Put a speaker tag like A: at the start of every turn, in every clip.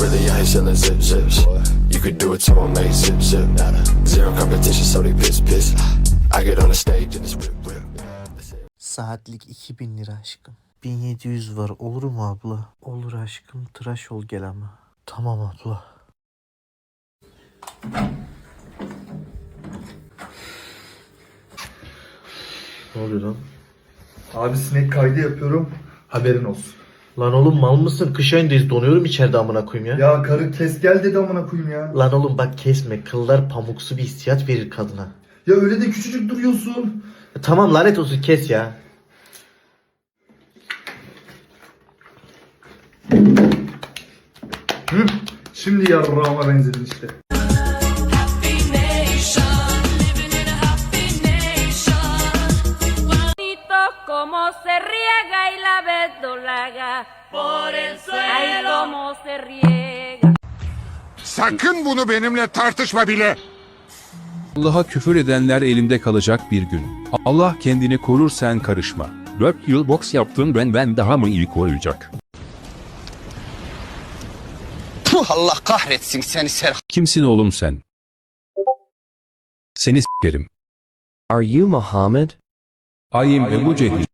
A: really out here selling zip zips. You could do it to a make zip zip. Zero competition, so they piss piss. I get on the stage and it's rip rip.
B: Saatlik 2000 lira aşkım. 1700 var olur mu abla? Olur aşkım tıraş ol gel ama. Tamam abla. Ne oluyor lan?
C: Abi sinek kaydı yapıyorum. Haberin olsun.
B: Lan oğlum mal mısın? Kış ayındayız donuyorum içeride amına koyayım ya.
C: Ya karı kes gel dedi amına koyayım ya.
B: Lan oğlum bak kesme kıllar pamuksu bir hissiyat verir kadına.
C: Ya öyle de küçücük duruyorsun.
B: E, Tamam lanet olsun kes ya.
C: Hı? Şimdi yarrağıma benzedin işte.
D: Se riega y la verdolaga por el suelo. Ay, cómo se riega.
E: Sakın bunu benimle tartışma bile.
F: Allah'a küfür edenler elimde kalacak bir gün. Allah kendini korur sen karışma.
G: 4 yıl boks yaptın ben ben daha mı iyi olacak?
H: Allah kahretsin seni Serhat.
F: Kimsin oğlum sen? Seni s**erim.
I: Are you Muhammad?
F: Ayim Ebu Cehil.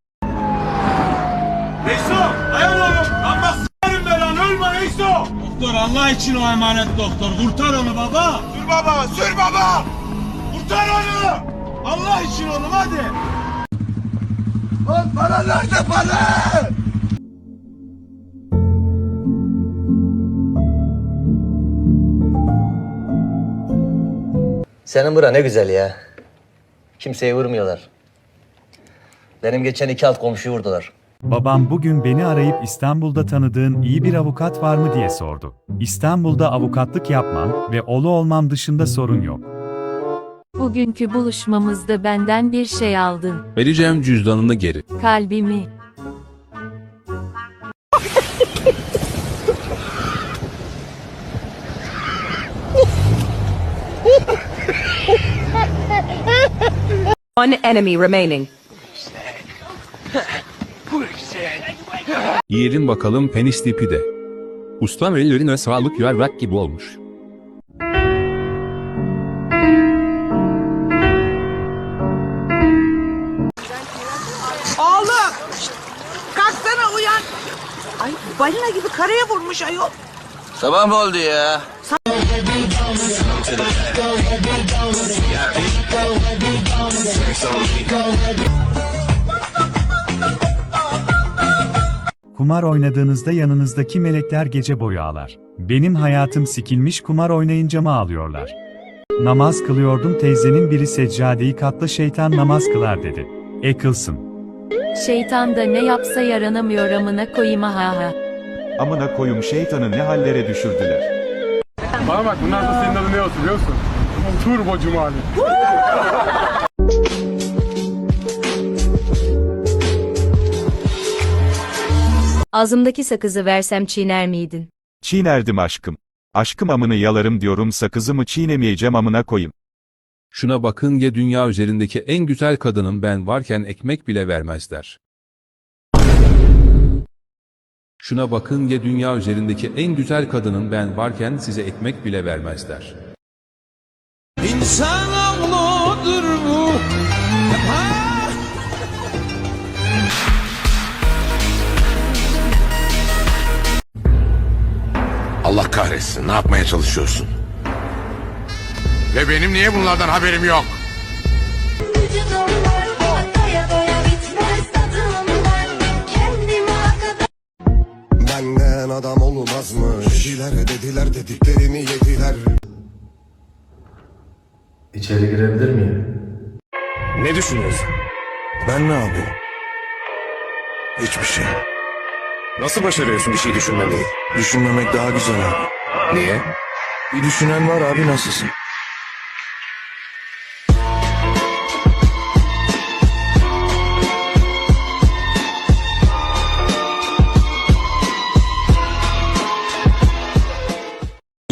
J: Doktor Allah için o emanet doktor. Kurtar onu baba.
E: Sür baba, sür baba.
J: Kurtar onu. Allah için oğlum hadi.
E: Lan para nerede para?
H: Senin bura ne güzel ya. Kimseye vurmuyorlar. Benim geçen iki alt komşuyu vurdular.
K: Babam bugün beni arayıp İstanbul'da tanıdığın iyi bir avukat var mı diye sordu. İstanbul'da avukatlık yapmam ve olu olmam dışında sorun yok.
D: Bugünkü buluşmamızda benden bir şey aldın.
F: Vereceğim cüzdanını geri.
D: Kalbimi.
L: One enemy remaining.
F: Yiyelim bakalım penis tipi de.
G: Ustam ellerine sağlık yarrak gibi olmuş.
L: Oğlum! Kalksana uyan. Ay balina gibi karaya vurmuş ayol.
H: Sabah mı oldu ya?
K: Kumar oynadığınızda yanınızdaki melekler gece boyu ağlar. Benim hayatım sikilmiş kumar oynayınca mı ağlıyorlar? Namaz kılıyordum teyzenin biri seccadeyi katla şeytan namaz kılar dedi. E kılsın.
D: Şeytan da ne yapsa yaranamıyor amına koyayım ha ha.
K: Amına koyum şeytanı ne hallere düşürdüler.
J: Bana bak bunlar da senin adın ne olsun biliyor musun? Turbo Cumali.
D: Ağzımdaki sakızı versem çiğner miydin?
K: Çiğnerdim aşkım. Aşkım amını yalarım diyorum sakızımı çiğnemeyeceğim amına koyayım.
F: Şuna bakın ya dünya üzerindeki en güzel kadının ben varken ekmek bile vermezler. Şuna bakın ya dünya üzerindeki en güzel kadının ben varken size ekmek bile vermezler.
J: İnsan avludur bu.
E: Allah kahretsin. Ne yapmaya çalışıyorsun? Ve benim niye bunlardan haberim yok?
A: Benden adam olmaz mı? Dediler dediler dediklerini yediler.
B: İçeri girebilir miyim?
A: Ne düşünüyorsun? Ben ne abi? Hiçbir şey. Nasıl başarıyorsun bir şey düşünmemeyi? Düşünmemek daha güzel abi. Niye? Bir düşünen var abi nasılsın?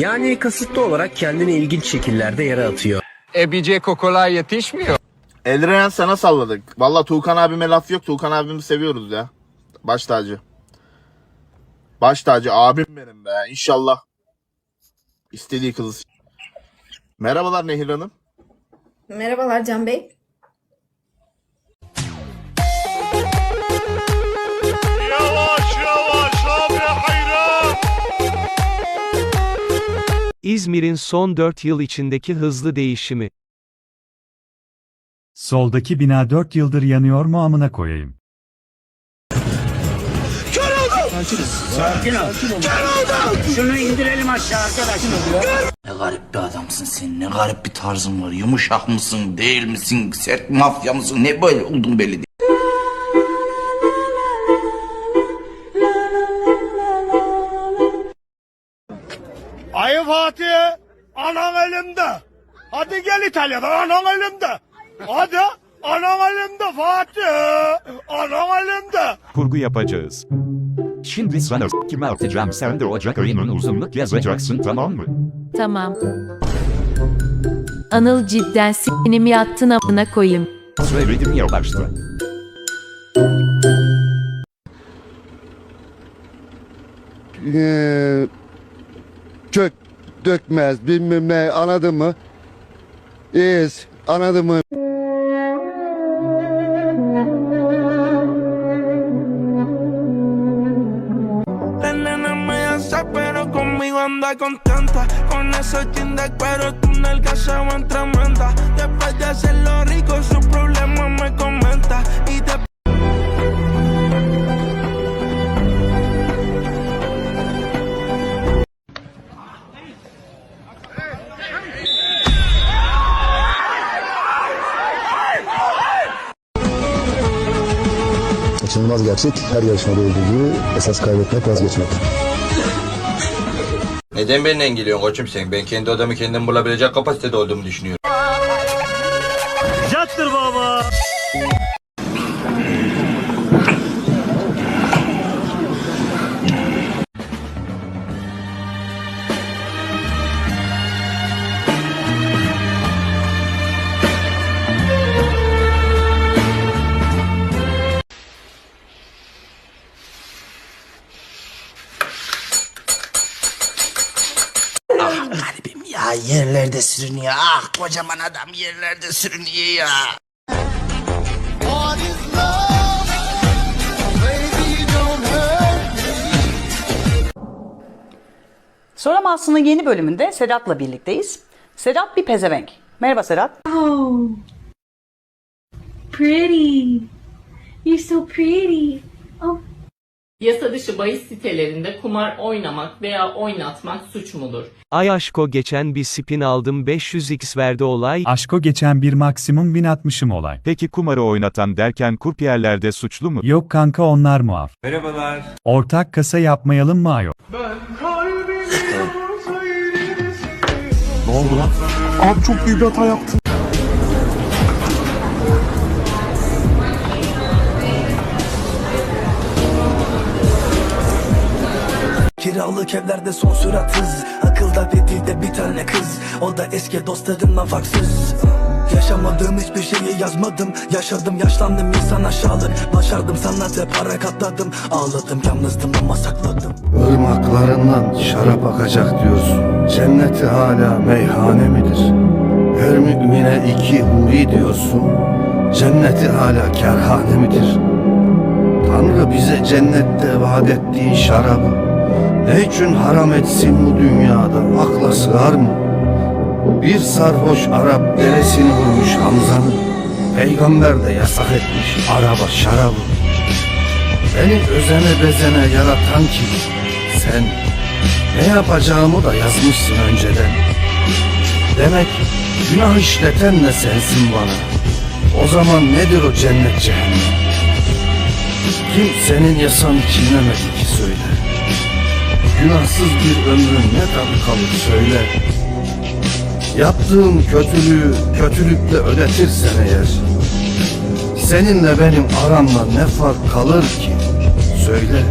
I: Yani kasıtlı olarak kendini ilginç şekillerde yere atıyor.
H: Ebice kokolay yetişmiyor.
C: Eldiren sana salladık. Valla Tuğkan abime laf yok. Tuğkan abimi seviyoruz ya. Baş tacı. Baş tacı abim benim be. İnşallah
M: İstediği kızı. Merhabalar Nehir Hanım.
E: Merhabalar Can Bey.
N: İzmir'in son 4 yıl içindeki hızlı değişimi.
K: Soldaki bina 4 yıldır yanıyor mu amına koyayım.
B: Ne garip bir adamsın sen. Ne garip bir tarzın var. Yumuşak mısın, değil misin, sert mafya mısın? Ne böyle oldun belli değil.
O: Ayı Fatih, anam elimde. Hadi gel İtalya'dan, anam elimde. Hadi, anam elimde Fatih, anam elimde.
G: Kurgu yapacağız. Şimdi sana kim atacağım sen de o Jacqueline'in uzunluk yazacaksın tamam mı?
D: Tamam. Anıl cidden sinimi yattın amına koyayım.
G: Söyledim ya başta.
P: Kök dökmez bilmem ne anladın mı? İyiyiz anladın mı?
O: Contenta. Con esos jeans de tu nalga se van tremenda. Después de hacerlo rico, su problema me comenta. Y te
P: Kaçınılmaz gerçek her yarışmada olduğu gibi esas kaybetmek vazgeçmek.
Q: Neden benden geliyorsun koçum sen? Ben kendi odamı kendim bulabilecek kapasitede olduğumu düşünüyorum.
B: Ya yerlerde sürünüyor. Ah kocaman adam yerlerde sürünüyor ya.
E: Soramazsın'ın yeni bölümünde Sedat'la birlikteyiz. Sedat bir pezevenk. Merhaba Sedat.
D: Oh. Pretty. You're so pretty. Oh.
E: Yasa dışı bahis sitelerinde kumar oynamak veya oynatmak suç mudur?
N: Ay aşko geçen bir spin aldım 500x verdi olay.
K: Aşko geçen bir maksimum 1060'ım olay.
G: Peki kumarı oynatan derken kurpiyerlerde suçlu mu?
K: Yok kanka onlar muaf.
O: Merhabalar.
K: Ortak kasa yapmayalım mı ayol?
P: Ne oldu lan? Abi çok büyük bir hata yaptım.
O: Kiralık evlerde son sürat hız Akılda ve dilde bir tane kız O da eski dostlarımla farksız Yaşamadığım hiçbir şeyi yazmadım Yaşadım yaşlandım insan aşağılık Başardım sanatı para katladım Ağladım yalnızdım ama sakladım
P: Irmaklarından şarap akacak diyorsun. Cenneti hala meyhane midir? Her mümine iki huri diyorsun. Cenneti hala kerhane midir? Tanrı bize cennette vaat ettiği şarabı ne için haram etsin bu dünyada akla sığar mı? Bir sarhoş Arap deresini vurmuş Hamza'nın Peygamber de yasak etmiş araba şarabı Beni özene bezene yaratan kim? Sen ne yapacağımı da yazmışsın önceden. Demek günah işleten de sensin bana. O zaman nedir o cennet cehennem? Kim senin yasanı çiğnemedi ki söyle. Günahsız bir ömrün ne tadı kalır söyle. Yaptığım kötülüğü kötülükle ödetirsen eğer. Seninle benim aramda ne fark kalır ki? Söyle.